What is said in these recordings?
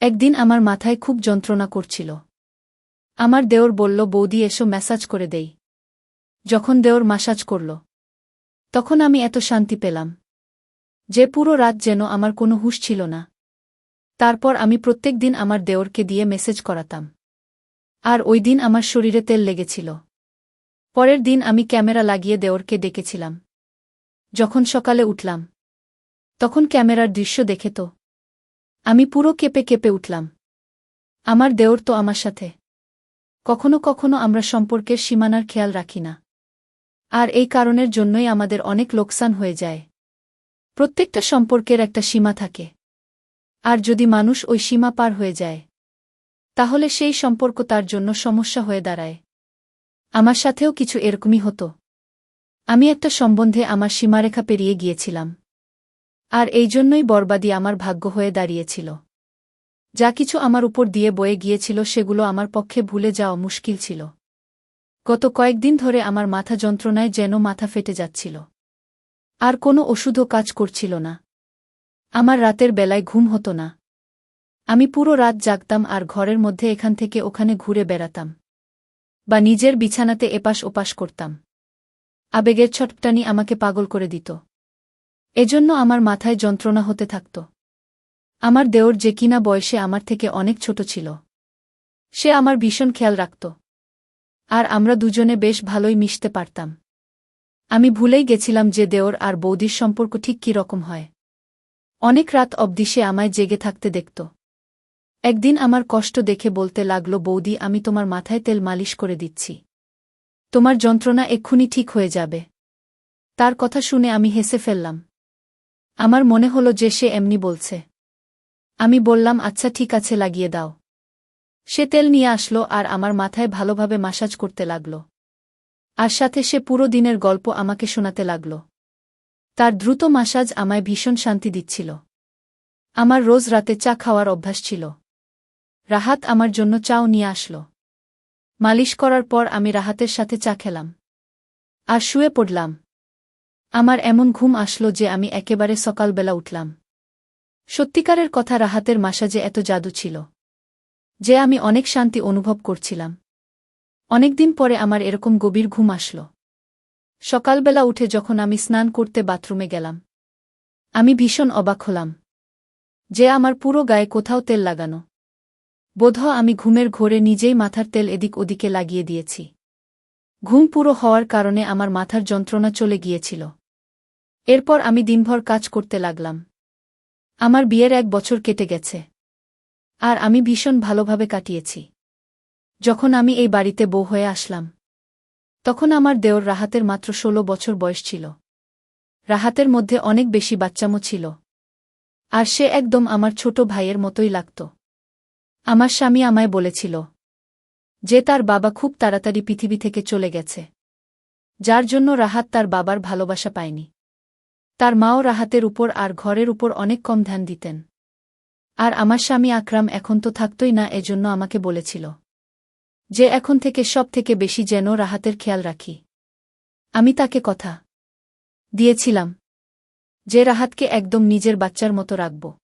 একদিন আমার মাথায় খুব যন্ত্রণা করছিল। আমার দেওর বলল, বৌদি, এসো ম্যাসাজ করে দেই। যখন দেওর মাসাজ করল, তখন আমি এত শান্তি পেলাম যে পুরো রাত যেন আমার কোনো হুশ ছিল না। তারপর আমি প্রত্যেক দিন আমার দেওরকে দিয়ে মেসেজ করাতাম। আর ওই দিন আমার শরীরে তেল লেগেছিল। পরের দিন আমি ক্যামেরা লাগিয়ে দেওরকে ডেকেছিলাম। যখন সকালে উঠলাম, তখন ক্যামেরার দৃশ্য দেখে তো আমি পুরো কেঁপে কেঁপে উঠলাম। আমার দেওর তো আমার সাথে। কখনো কখনো আমরা সম্পর্কের সীমানার খেয়াল রাখি না। আর এই কারণের জন্যই আমাদের অনেক লোকসান হয়ে যায়। প্রত্যেকটা সম্পর্কের একটা সীমা থাকে। আর যদি মানুষ ওই সীমা পার হয়ে যায়, তাহলে সেই সম্পর্ক তার জন্য সমস্যা হয়ে দাঁড়ায়। আমার সাথেও কিছু এরকমই হতো। আমি একটা সম্বন্ধে আমার সীমারেখা পেরিয়ে গিয়েছিলাম। আর এই জন্যই বরবাদী আমার ভাগ্য হয়ে দাঁড়িয়েছিল। যা কিছু আমার উপর দিয়ে বয়ে গিয়েছিল সেগুলো আমার পক্ষে ভুলে যাওয়া মুশকিল ছিল। গত কয়েকদিন ধরে আমার মাথা যন্ত্রণায় যেন মাথা ফেটে যাচ্ছিল। আর কোনো ওষুধও কাজ করছিল না। আমার রাতের বেলায় ঘুম হতো না। আমি পুরো রাত জাগতাম আর ঘরের মধ্যে এখান থেকে ওখানে ঘুরে বেড়াতাম। বা নিজের বিছানাতে এপাশ ওপাশ করতাম। আবেগের ছটপটানি আমাকে পাগল করে দিত। এজন্য আমার মাথায় যন্ত্রণা হতে থাকত। আমার দেওর যে কিনা বয়সে আমার থেকে অনেক ছোট ছিল। সে আমার ভীষণ খেয়াল রাখত। আর আমরা দুজনে বেশ ভালোই মিশতে পারতাম। আমি ভুলেই গেছিলাম যে দেওর আর বৌদির সম্পর্ক ঠিক কী রকম হয়। অনেক রাত অবধি সে আমায় জেগে থাকতে দেখত। একদিন আমার কষ্ট দেখে বলতে লাগল, বৌদি, আমি তোমার মাথায় তেল মালিশ করে দিচ্ছি। তোমার যন্ত্রণা এক্ষুনি ঠিক হয়ে যাবে। তার কথা শুনে আমি হেসে ফেললাম। আমার মনে হলো যে সে এমনি বলছে। আমি বললাম আচ্ছা ঠিক আছে, লাগিয়ে দাও। সে তেল নিয়ে আসলো আর আমার মাথায় ভালোভাবে মাসাজ করতে লাগল। আর সাথে সে পুরো দিনের গল্প আমাকে শোনাতে লাগল। তার দ্রুত মাসাজ আমায় ভীষণ শান্তি দিচ্ছিল। আমার রোজ রাতে চা খাওয়ার অভ্যাস ছিল। রাহাত আমার জন্য চাও নিয়ে আসল। মালিশ করার পর আমি রাহাতের সাথে চা খেলাম। আর শুয়ে পড়লাম। আমার এমন ঘুম আসলো যে আমি একেবারে সকালবেলা উঠলাম। সত্যিকারের কথা রাহাতের মাসাজে এত জাদু ছিল। যে আমি অনেক শান্তি অনুভব করছিলাম। অনেকদিন পরে আমার এরকম গভীর ঘুম আসল। সকালবেলা উঠে যখন আমি স্নান করতে বাথরুমে গেলাম, আমি ভীষণ অবাক হলাম। যে আমার পুরো গায়ে কোথাও তেল লাগানো। বোধ আমি ঘুমের ঘোরে নিজেই মাথার তেল এদিক ওদিকে লাগিয়ে দিয়েছি। ঘুম পুরো হওয়ার কারণে আমার মাথার যন্ত্রণা চলে গিয়েছিল। এরপর আমি দিনভর কাজ করতে লাগলাম। আমার বিয়ের এক বছর কেটে গেছে। আর আমি ভীষণ ভালোভাবে কাটিয়েছি। যখন আমি এই বাড়িতে বউ হয়ে আসলাম, তখন আমার দেওর রাহাতের মাত্র ষোলো বছর বয়স ছিল। রাহাতের মধ্যে অনেক বেশি বাচ্চামো ছিল। আর সে একদম আমার ছোট ভাইয়ের মতোই লাগত। আমার স্বামী আমায় বলেছিল যে তার বাবা খুব তাড়াতাড়ি পৃথিবী থেকে চলে গেছে, যার জন্য রাহাত তার বাবার ভালোবাসা পায়নি। তার মাও রাহাতের উপর আর ঘরের উপর অনেক কম ধ্যান দিতেন। আর আমার স্বামী আকরাম এখন তো থাকতই না, এজন্য আমাকে বলেছিল যে এখন থেকে সব থেকে বেশি যেন রাহাতের খেয়াল রাখি। আমি তাকে কথা দিয়েছিলাম যে রাহাতকে একদম নিজের বাচ্চার মতো রাখব।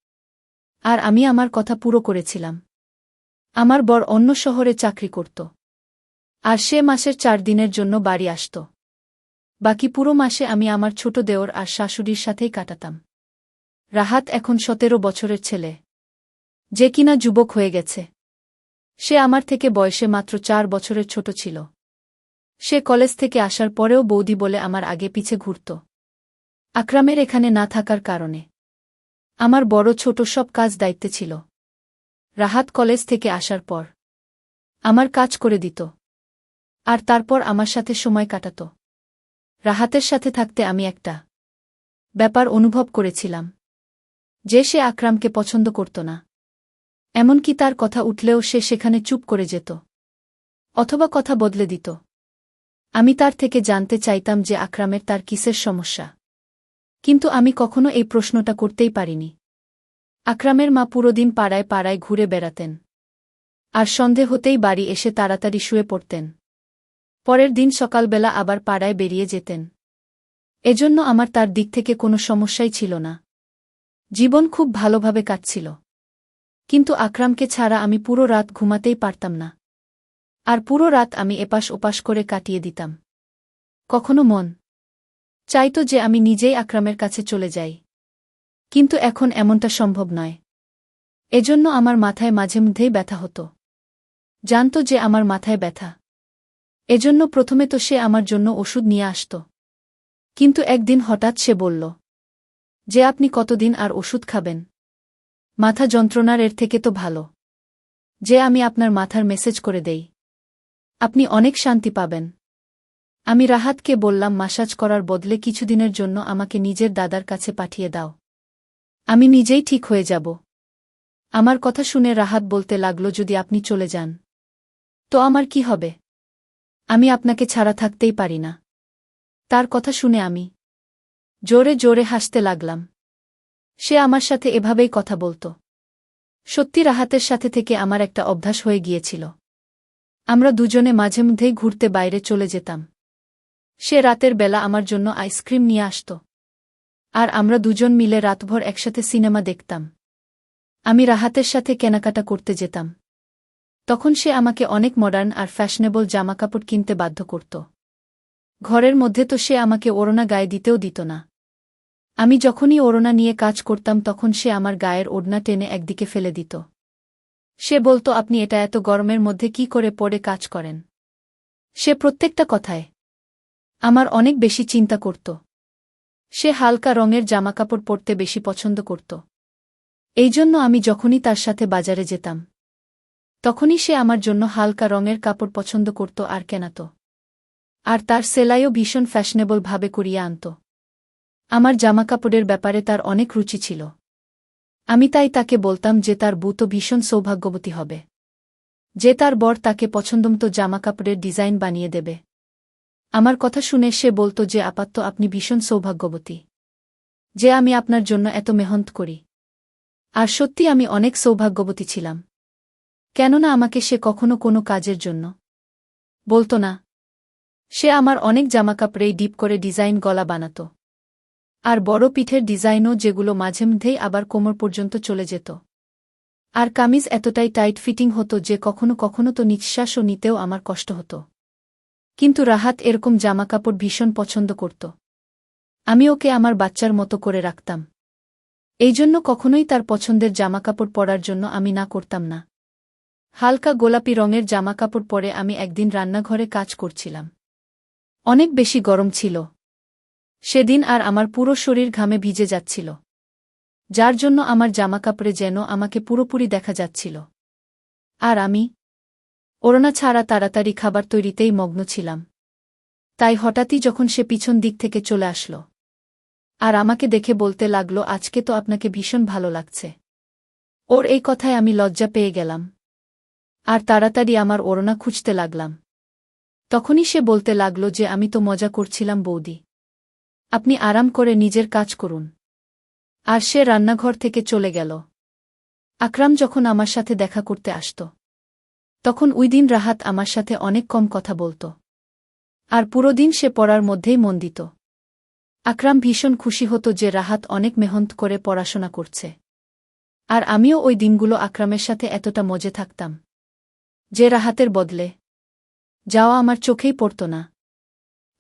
আর আমি আমার কথা পুরো করেছিলাম। আমার বর অন্য শহরে চাকরি করত। আর সে মাসের চার দিনের জন্য বাড়ি আসত। বাকি পুরো মাসে আমি আমার ছোট দেওর আর শাশুড়ির সাথেই কাটাতাম। রাহাত এখন সতেরো বছরের ছেলে। যে কিনা যুবক হয়ে গেছে। সে আমার থেকে বয়সে মাত্র চার বছরের ছোট ছিল। সে কলেজ থেকে আসার পরেও বৌদি বলে আমার আগে পিছে ঘুরত। আকরামের এখানে না থাকার কারণে। আমার বড় ছোট সব কাজ দায়িত্বে ছিল। রাহাত কলেজ থেকে আসার পর। আমার কাজ করে দিত। আর তারপর আমার সাথে সময় কাটাত। রাহাতের সাথে থাকতে আমি একটা ব্যাপার অনুভব করেছিলাম। যে সে আকরামকে পছন্দ করত না। এমনকি তার কথা উঠলেও সে সেখানে চুপ করে যেত। অথবা কথা বদলে দিত। আমি তার থেকে জানতে চাইতাম যে আকরামের তার কিসের সমস্যা। কিন্তু আমি কখনো এই প্রশ্নটা করতেই পারিনি। আকরামের মা পুরোদিন পাড়ায় পাড়ায় ঘুরে বেড়াতেন। আর সন্ধে হতেই বাড়ি এসে তাড়াতাড়ি শুয়ে পড়তেন। পরের দিন সকালবেলা আবার পাড়ায় বেরিয়ে যেতেন। এজন্য আমার তার দিক থেকে কোনো সমস্যাই ছিল না। জীবন খুব ভালোভাবে কাটছিল। কিন্তু আকরামকে ছাড়া আমি পুরো রাত ঘুমাতেই পারতাম না। আর পুরো রাত আমি এপাশ ওপাশ করে কাটিয়ে দিতাম। কখনো মন চাইতো যে আমি নিজেই আকরামের কাছে চলে যাই। কিন্তু এখন এমনটা সম্ভব নয়। এজন্য আমার মাথায় মাঝে মধ্যেই ব্যথা হতো। জানত যে আমার মাথায় ব্যথা। এজন্য প্রথমে তো সে আমার জন্য ওষুধ নিয়ে আসত। কিন্তু একদিন হঠাৎ সে বলল, যে আপনি কতদিন আর ওষুধ খাবেন? মাথা যন্ত্রণার এর থেকে তো ভালো। যে আমি আপনার মাথার মেসেজ করে দেই। আপনি অনেক শান্তি পাবেন। আমি রাহাতকে বললাম, মাসাজ করার বদলে কিছুদিনের জন্য আমাকে নিজের দাদার কাছে পাঠিয়ে দাও। আমি নিজেই ঠিক হয়ে যাব। আমার কথা শুনে রাহাত বলতে লাগল, যদি আপনি চলে যান, তো আমার কি হবে? আমি আপনাকে ছাড়া থাকতেই পারি না। তার কথা শুনে আমি জোরে জোরে হাসতে লাগলাম। সে আমার সাথে এভাবেই কথা বলত। সত্যি রাহাতের সাথে থেকে আমার একটা অভ্যাস হয়ে গিয়েছিল। আমরা দুজনে মাঝে মধ্যেই ঘুরতে বাইরে চলে যেতাম। সে রাতের বেলা আমার জন্য আইসক্রিম নিয়ে আসত। আর আমরা দুজন মিলে রাতভর একসাথে সিনেমা দেখতাম। আমি রাহাতের সাথে কেনাকাটা করতে যেতাম। তখন সে আমাকে অনেক মডার্ন আর ফ্যাশনেবল জামাকাপড় কিনতে বাধ্য করত। ঘরের মধ্যে তো সে আমাকে ওড়না গায়ে দিতেও দিত না। আমি যখনই ওড়না নিয়ে কাজ করতাম তখন সে আমার গায়ের ওড়না টেনে একদিকে ফেলে দিত। সে বলতো, আপনি এটা এত গরমের মধ্যে কি করে পড়ে কাজ করেন? সে প্রত্যেকটা কথায় আমার অনেক বেশি চিন্তা করত। সে হালকা রঙের জামাকাপড় পরতে বেশি পছন্দ করত। এই জন্য আমি যখনই তার সাথে বাজারে যেতাম তখনই সে আমার জন্য হালকা রঙের কাপড় পছন্দ করত আর কেনাত। আর তার সেলাইও ভীষণ ফ্যাশনেবল ভাবে করিয়া আনত। আমার জামাকাপড়ের ব্যাপারে তার অনেক রুচি ছিল। আমি তাই তাকে বলতাম যে তার বু তো ভীষণ সৌভাগ্যবতী হবে। যে তার বর তাকে পছন্দমতো জামাকাপড়ের ডিজাইন বানিয়ে দেবে। আমার কথা শুনে সে বলতো যে, আপাত্ত আপনি ভীষণ সৌভাগ্যবতী। যে আমি আপনার জন্য এত মেহনত করি। আর সত্যি আমি অনেক সৌভাগ্যবতী ছিলাম। কেননা আমাকে সে কখনো কোনো কাজের জন্য বলতো না। সে আমার অনেক জামাকাপড়েই ডিপ করে ডিজাইন গলা বানাত। আর বড় পিঠের ডিজাইনও যেগুলো মাঝে মধ্যেই আবার কোমর পর্যন্ত চলে যেত। আর কামিজ এতটাই টাইট ফিটিং হতো যে কখনো কখনো তো নিঃশ্বাসও নিতেও আমার কষ্ট হতো। কিন্তু রাহাত এরকম জামাকাপড় ভীষণ পছন্দ করত। আমি ওকে আমার বাচ্চার মতো করে রাখতাম। এই জন্য কখনোই তার পছন্দের জামাকাপড় পরার জন্য আমি না করতাম না। হালকা গোলাপি রঙের জামাকাপড় পরে আমি একদিন রান্নাঘরে কাজ করছিলাম। অনেক বেশি গরম ছিল। সেদিন আর আমার পুরো শরীর ঘামে ভিজে যাচ্ছিল। যার জন্য আমার জামাকাপড়ে যেন আমাকে পুরোপুরি দেখা যাচ্ছিল। আর আমি, ওড়না ছাড়া তাড়াতাড়ি খাবার তৈরিতেই মগ্ন ছিলাম। তাই হঠাৎই যখন সে পিছন দিক থেকে চলে আসল, আর আমাকে দেখে বলতে লাগল, আজকে তো আপনাকে ভীষণ ভালো লাগছে। ওর এই কথায় আমি লজ্জা পেয়ে গেলাম। আর তাড়াতাড়ি আমার ওড়না খুঁজতে লাগলাম। তখনই সে বলতে লাগল যে আমি তো মজা করছিলাম বৌদি। আপনি আরাম করে নিজের কাজ করুন। আর সে রান্নাঘর থেকে চলে গেল। আকরাম যখন আমার সাথে দেখা করতে আসত, তখন ওই দিন রাহাত আমার সাথে অনেক কম কথা বলত। আর পুরো দিন সে পড়ার মধ্যেই মন দিত। আকরাম ভীষণ খুশি হতো যে রাহাত অনেক মেহনত করে পড়াশোনা করছে। আর আমিও ওই দিনগুলো আকরামের সাথে এতটা মজে থাকতাম। যে রাহাতের বদলে। যাওয়া আমার চোখেই পড়ত না।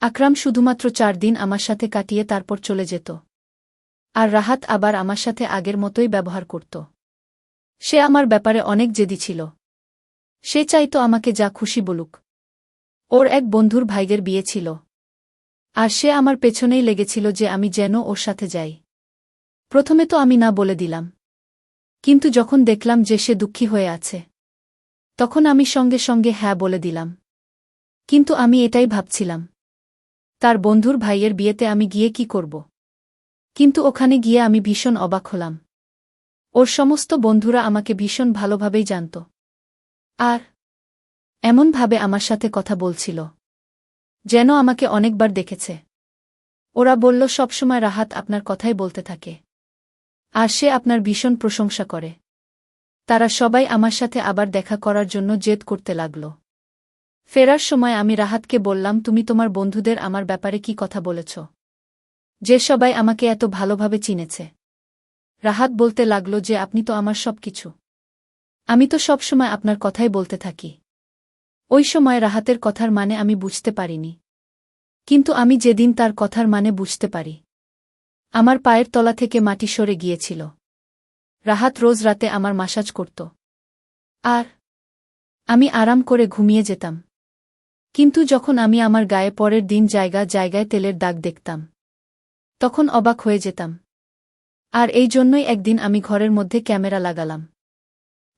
আকরাম শুধুমাত্র চার দিন আমার সাথে কাটিয়ে তারপর চলে যেত। আর রাহাত আবার আমার সাথে আগের মতোই ব্যবহার করত। সে আমার ব্যাপারে অনেক জেদি ছিল। সে চাইতো আমাকে যা খুশি বলুক। ওর এক বন্ধুর ভাইগের বিয়ে ছিল। আর সে আমার পেছনেই লেগেছিল যে আমি যেন ওর সাথে যাই। প্রথমে তো আমি না বলে দিলাম। কিন্তু যখন দেখলাম যে সে দুঃখী হয়ে আছে তখন আমি সঙ্গে সঙ্গে হ্যাঁ বলে দিলাম। কিন্তু আমি এটাই ভাবছিলাম। তার বন্ধুর ভাইয়ের বিয়েতে আমি গিয়ে কি করব? কিন্তু ওখানে গিয়ে আমি ভীষণ অবাক হলাম। ওর সমস্ত বন্ধুরা আমাকে ভীষণ ভালোভাবেই জানত। আর এমনভাবে আমার সাথে কথা বলছিল, যেন আমাকে অনেকবার দেখেছে। ওরা বলল, সবসময় রাহাত আপনার কথাই বলতে থাকে। আর সে আপনার ভীষণ প্রশংসা করে। তারা সবাই আমার সাথে আবার দেখা করার জন্য জেদ করতে লাগল। ফেরার সময় আমি রাহাতকে বললাম, তুমি তোমার বন্ধুদের আমার ব্যাপারে কি কথা বলেছ? যে সবাই আমাকে এত ভালোভাবে চিনেছে। রাহাত বলতে লাগল যে আপনি তো আমার সব কিছু আমি তো সবসময় আপনার কথাই বলতে থাকি। ওই সময় রাহাতের কথার মানে আমি বুঝতে পারিনি। কিন্তু আমি যেদিন তার কথার মানে বুঝতে পারি। আমার পায়ের তলা থেকে মাটি সরে গিয়েছিল। রাহাত রোজ রাতে আমার মাসাজ করত। আর আমি আরাম করে ঘুমিয়ে যেতাম। কিন্তু যখন আমি আমার গায়ে পরের দিন জায়গা জায়গায় তেলের দাগ দেখতাম, তখন অবাক হয়ে যেতাম। আর এই জন্যই একদিন আমি ঘরের মধ্যে ক্যামেরা লাগালাম।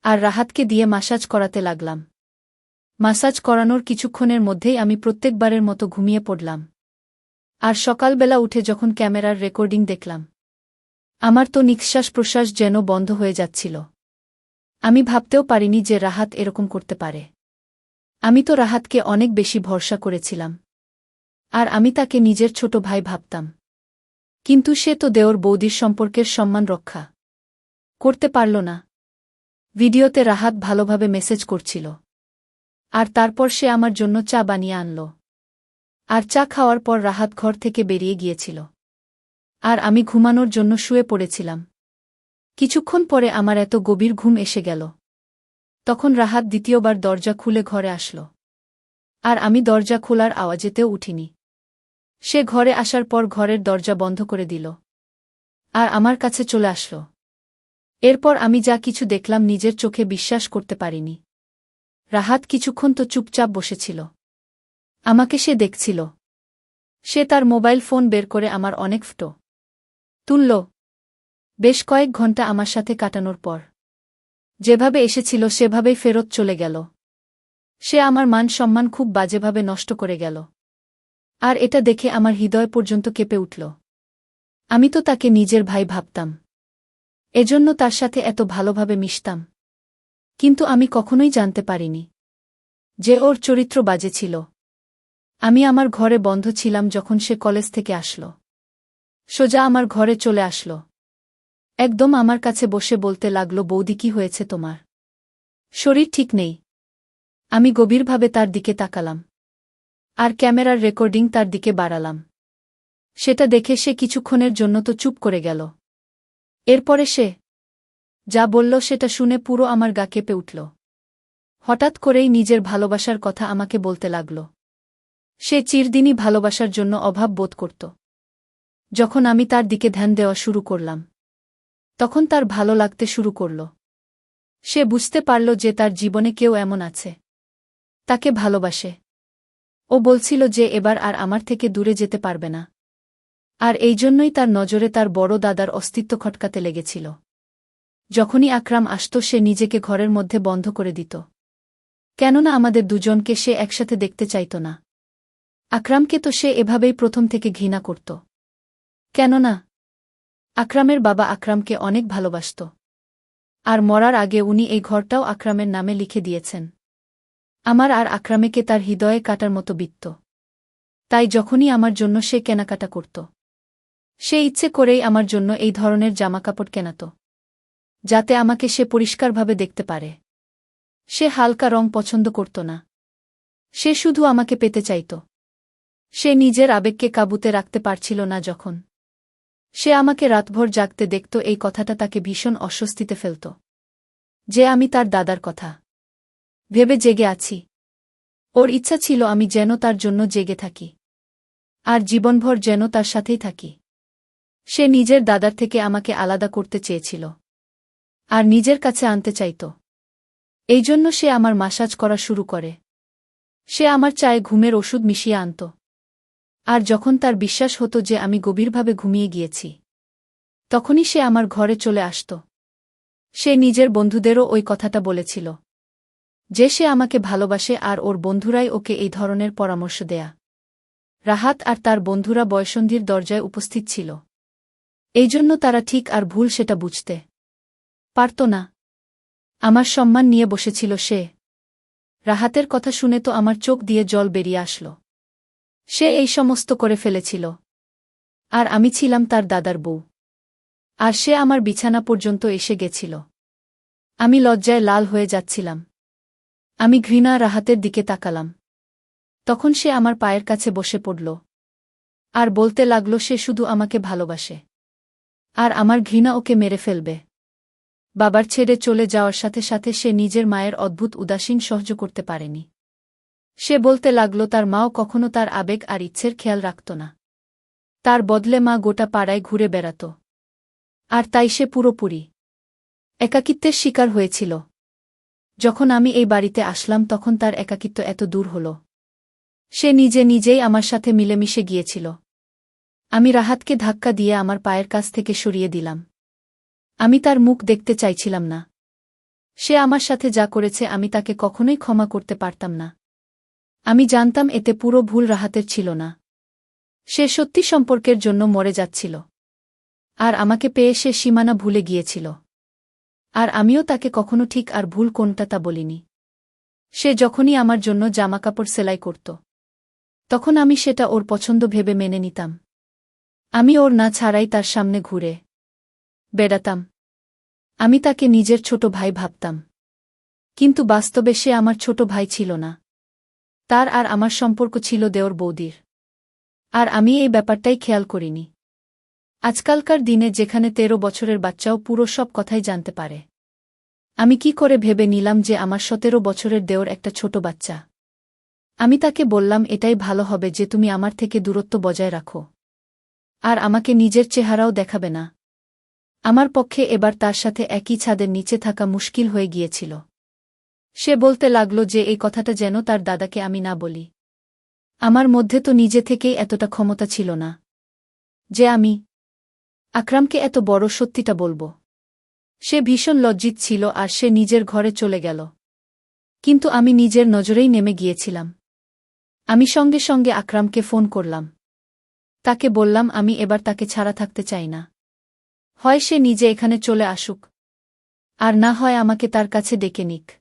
আর রাহাতকে দিয়ে মাসাজ করাতে লাগলাম। মাসাজ করানোর কিছুক্ষণের মধ্যেই আমি প্রত্যেকবারের মতো ঘুমিয়ে পড়লাম। আর সকালবেলা উঠে যখন ক্যামেরার রেকর্ডিং দেখলাম আমার তো নিঃশ্বাস প্রশ্বাস যেন বন্ধ হয়ে যাচ্ছিল। আমি ভাবতেও পারিনি যে রাহাত এরকম করতে পারে। আমি তো রাহাতকে অনেক বেশি ভরসা করেছিলাম। আর আমি তাকে নিজের ছোট ভাই ভাবতাম। কিন্তু সে তো দেওর বৌদির সম্পর্কের সম্মান রক্ষা করতে পারল না। ভিডিওতে রাহাত ভালোভাবে মেসেজ করছিল। আর তারপর সে আমার জন্য চা বানিয়ে আনল। আর চা খাওয়ার পর রাহাত ঘর থেকে বেরিয়ে গিয়েছিল। আর আমি ঘুমানোর জন্য শুয়ে পড়েছিলাম। কিছুক্ষণ পরে আমার এত গভীর ঘুম এসে গেল। তখন রাহাত দ্বিতীয়বার দরজা খুলে ঘরে আসল। আর আমি দরজা খোলার আওয়াজেতেও উঠিনি। সে ঘরে আসার পর ঘরের দরজা বন্ধ করে দিল। আর আমার কাছে চলে আসল। এরপর আমি যা কিছু দেখলাম নিজের চোখে বিশ্বাস করতে পারিনি। রাহাত কিছুক্ষণ তো চুপচাপ বসেছিল। আমাকে সে দেখছিল। সে তার মোবাইল ফোন বের করে আমার অনেক ফটো। তুলল। বেশ কয়েক ঘণ্টা আমার সাথে কাটানোর পর। যেভাবে এসেছিল সেভাবেই ফেরত চলে গেল। সে আমার মান সম্মান খুব বাজেভাবে নষ্ট করে গেল। আর এটা দেখে আমার হৃদয় পর্যন্ত কেঁপে উঠল। আমি তো তাকে নিজের ভাই ভাবতাম। এজন্য তার সাথে এত ভালোভাবে মিশতাম। কিন্তু আমি কখনোই জানতে পারিনি যে ওর চরিত্র বাজে ছিল। আমি আমার ঘরে বন্ধ ছিলাম যখন সে কলেজ থেকে আসল। সোজা আমার ঘরে চলে আসল। একদম আমার কাছে বসে বলতে লাগল, বৌদি, কি হয়েছে তোমার? শরীর ঠিক নেই। আমি গভীরভাবে তার দিকে তাকালাম। আর ক্যামেরার রেকর্ডিং তার দিকে বাড়ালাম। সেটা দেখে সে কিছুক্ষণের জন্য তো চুপ করে গেল। এরপরে সে যা বলল সেটা শুনে পুরো আমার গা কেঁপে উঠল। হঠাৎ করেই নিজের ভালোবাসার কথা আমাকে বলতে লাগল। সে চিরদিনই ভালোবাসার জন্য অভাব বোধ করত। যখন আমি তার দিকে ধ্যান দেওয়া শুরু করলাম, তখন তার ভালো লাগতে শুরু করল। সে বুঝতে পারল যে তার জীবনে কেউ এমন আছে। তাকে ভালোবাসে। ও বলছিল যে এবার আর আমার থেকে দূরে যেতে পারবে না। আর এই জন্যই তার নজরে তার বড় দাদার অস্তিত্ব খটকাতে লেগেছিল। যখনই আকরাম আসত, সে নিজেকে ঘরের মধ্যে বন্ধ করে দিত। কেননা আমাদের দুজনকে সে একসাথে দেখতে চাইত না। আকরামকে তো সে এভাবেই প্রথম থেকে ঘৃণা করত। কেননা, আকরামের বাবা আকরামকে অনেক ভালোবাসত। আর মরার আগে উনি এই ঘরটাও আকরামের নামে লিখে দিয়েছেন। আমার আর আকরামেকে তার হৃদয়ে কাটার মতো বিত্ত। তাই যখনই আমার জন্য সে কেনাকাটা করত। সে ইচ্ছে করেই আমার জন্য এই ধরনের জামাকাপড় কেনাত, যাতে আমাকে সে পরিষ্কারভাবে দেখতে পারে। সে হালকা রং পছন্দ করত না। সে শুধু আমাকে পেতে চাইত। সে নিজের আবেগকে কাবুতে রাখতে পারছিল না যখন সে আমাকে রাতভর জাগতে দেখত, এই কথাটা তাকে ভীষণ অস্বস্তিতে ফেলত। যে আমি তার দাদার কথা। ভেবে জেগে আছি। ওর ইচ্ছা ছিল আমি যেন তার জন্য জেগে থাকি। আর জীবনভর যেন তার সাথেই থাকি। সে নিজের দাদার থেকে আমাকে আলাদা করতে চেয়েছিল। আর নিজের কাছে আনতে চাইত। এই জন্য সে আমার মাসাজ করা শুরু করে। সে আমার চায়ে ঘুমের ওষুধ মিশিয়ে আনত। আর যখন তার বিশ্বাস হতো যে আমি গভীরভাবে ঘুমিয়ে গিয়েছি, তখনই সে আমার ঘরে চলে আসত। সে নিজের বন্ধুদেরও ওই কথাটা বলেছিল, যে সে আমাকে ভালোবাসে আর ওর বন্ধুরাই ওকে এই ধরনের পরামর্শ দেয়া। রাহাত আর তার বন্ধুরা বয়সন্ধির দরজায় উপস্থিত ছিল। এই জন্য তারা ঠিক আর ভুল সেটা বুঝতে পারত না। আমার সম্মান নিয়ে বসেছিল সে। রাহাতের কথা শুনে তো আমার চোখ দিয়ে জল বেরিয়ে আসল। সে এই সমস্ত করে ফেলেছিল। আর আমি ছিলাম তার দাদার বউ। আর সে আমার বিছানা পর্যন্ত এসে গেছিল। আমি লজ্জায় লাল হয়ে যাচ্ছিলাম। আমি ঘৃণা রাহাতের দিকে তাকালাম। তখন সে আমার পায়ের কাছে বসে পড়ল। আর বলতে লাগল, সে শুধু আমাকে ভালোবাসে। আর আমার ঘৃণা ওকে মেরে ফেলবে। বাবার ছেড়ে চলে যাওয়ার সাথে সাথে সে নিজের মায়ের অদ্ভুত উদাসীন সহ্য করতে পারেনি। সে বলতে লাগল, তার মাও কখনো তার আবেগ আর ইচ্ছের খেয়াল রাখত না। তার বদলে মা গোটা পাড়ায় ঘুরে বেড়াত। আর তাই সে পুরোপুরি একাকিত্বের শিকার হয়েছিল। যখন আমি এই বাড়িতে আসলাম, তখন তার একাকিত্ব এত দূর হল। সে নিজে নিজেই আমার সাথে মিলেমিশে গিয়েছিল। আমি রাহাতকে ধাক্কা দিয়ে আমার পায়ের কাছ থেকে সরিয়ে দিলাম। আমি তার মুখ দেখতে চাইছিলাম না। সে আমার সাথে যা করেছে, আমি তাকে কখনোই ক্ষমা করতে পারতাম না। আমি জানতাম এতে পুরো ভুল রাহাতের ছিল না। সে সত্যি সম্পর্কের জন্য মরে যাচ্ছিল। আর আমাকে পেয়ে সে সীমানা ভুলে গিয়েছিল। আর আমিও তাকে কখনো ঠিক আর ভুল কোনটা তা বলিনি। সে যখনই আমার জন্য জামাকাপড় সেলাই করত। তখন আমি সেটা ওর পছন্দ ভেবে মেনে নিতাম। আমি ওর না ছাড়াই তার সামনে ঘুরে বেড়াতাম। আমি তাকে নিজের ছোট ভাই ভাবতাম। কিন্তু বাস্তবে সে আমার ছোট ভাই ছিল না। তার আর আমার সম্পর্ক ছিল দেওর বৌদির। আর আমি এই ব্যাপারটাই খেয়াল করিনি। আজকালকার দিনে যেখানে তেরো বছরের বাচ্চাও পুরো সব কথাই জানতে পারে। আমি কি করে ভেবে নিলাম যে আমার সতেরো বছরের দেওর একটা ছোট বাচ্চা? আমি তাকে বললাম, এটাই ভালো হবে যে তুমি আমার থেকে দূরত্ব বজায় রাখো। আর আমাকে নিজের চেহারাও দেখাবে না। আমার পক্ষে এবার তার সাথে একই ছাদের নিচে থাকা মুশকিল হয়ে গিয়েছিল। সে বলতে লাগল যে এই কথাটা যেন তার দাদাকে আমি না বলি। আমার মধ্যে তো নিজে থেকেই এতটা ক্ষমতা ছিল না। যে আমি আকরামকে এত বড় সত্যিটা বলব। সে ভীষণ লজ্জিত ছিল আর সে নিজের ঘরে চলে গেল। কিন্তু আমি নিজের নজরেই নেমে গিয়েছিলাম। আমি সঙ্গে সঙ্গে আকরামকে ফোন করলাম। তাকে বললাম, আমি এবার তাকে ছাড়া থাকতে চাই না। হয় সে নিজে এখানে চলে আসুক, আর না হয় আমাকে তার কাছে ডেকে নিক।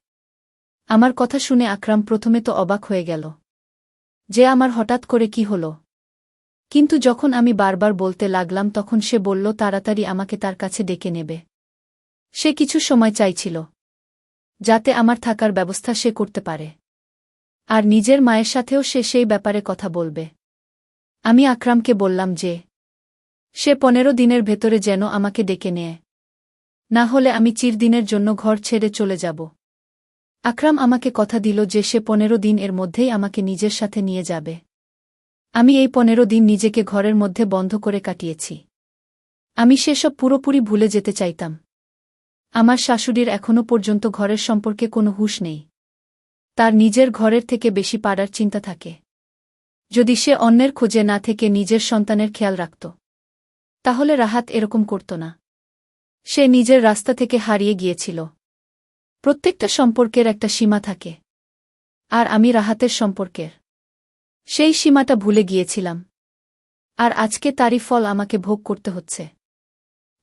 আমার কথা শুনে আকরাম প্রথমে তো অবাক হয়ে গেল। যে আমার হঠাৎ করে কি হল? কিন্তু যখন আমি বারবার বলতে লাগলাম তখন সে বলল, তাড়াতাড়ি আমাকে তার কাছে ডেকে নেবে। সে কিছু সময় চাইছিল, যাতে আমার থাকার ব্যবস্থা সে করতে পারে। আর নিজের মায়ের সাথেও সে সেই ব্যাপারে কথা বলবে। আমি আকরামকে বললাম যে, সে পনেরো দিনের ভেতরে যেন আমাকে ডেকে নেয়। না হলে আমি চিরদিনের জন্য ঘর ছেড়ে চলে যাব। আকরাম আমাকে কথা দিল যে সে পনেরো দিন এর মধ্যেই আমাকে নিজের সাথে নিয়ে যাবে। আমি এই পনেরো দিন নিজেকে ঘরের মধ্যে বন্ধ করে কাটিয়েছি। আমি সেসব পুরোপুরি ভুলে যেতে চাইতাম। আমার শাশুড়ির এখনও পর্যন্ত ঘরের সম্পর্কে কোনো হুশ নেই। তার নিজের ঘরের থেকে বেশি পাড়ার চিন্তা থাকে। যদি সে অন্যের খোঁজে না থেকে নিজের সন্তানের খেয়াল রাখত, তাহলে রাহাত এরকম করত না। সে নিজের রাস্তা থেকে হারিয়ে গিয়েছিল। প্রত্যেকটা সম্পর্কের একটা সীমা থাকে। আর আমি রাহাতের সম্পর্কের। সেই সীমাটা ভুলে গিয়েছিলাম। আর আজকে তারই ফল আমাকে ভোগ করতে হচ্ছে।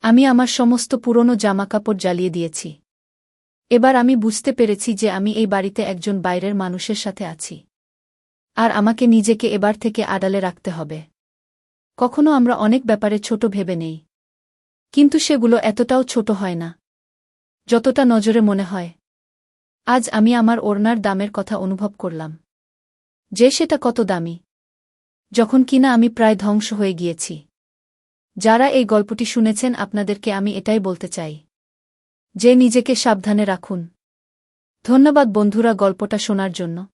আমি আমার সমস্ত পুরনো জামাকাপড় জ্বালিয়ে দিয়েছি। এবার আমি বুঝতে পেরেছি যে আমি এই বাড়িতে একজন বাইরের মানুষের সাথে আছি। আর আমাকে নিজেকে এবার থেকে আড়ালে রাখতে হবে। কখনো আমরা অনেক ব্যাপারে ছোট ভেবে নেই। কিন্তু সেগুলো এতটাও ছোট হয় না। যতটা নজরে মনে হয়। আজ আমি আমার ওড়নার দামের কথা অনুভব করলাম। যে সেটা কত দামি। যখন কিনা আমি প্রায় ধ্বংস হয়ে গিয়েছি। যারা এই গল্পটি শুনেছেন আপনাদেরকে আমি এটাই বলতে চাই। যে নিজেকে সাবধানে রাখুন। ধন্যবাদ বন্ধুরা গল্পটা শোনার জন্য।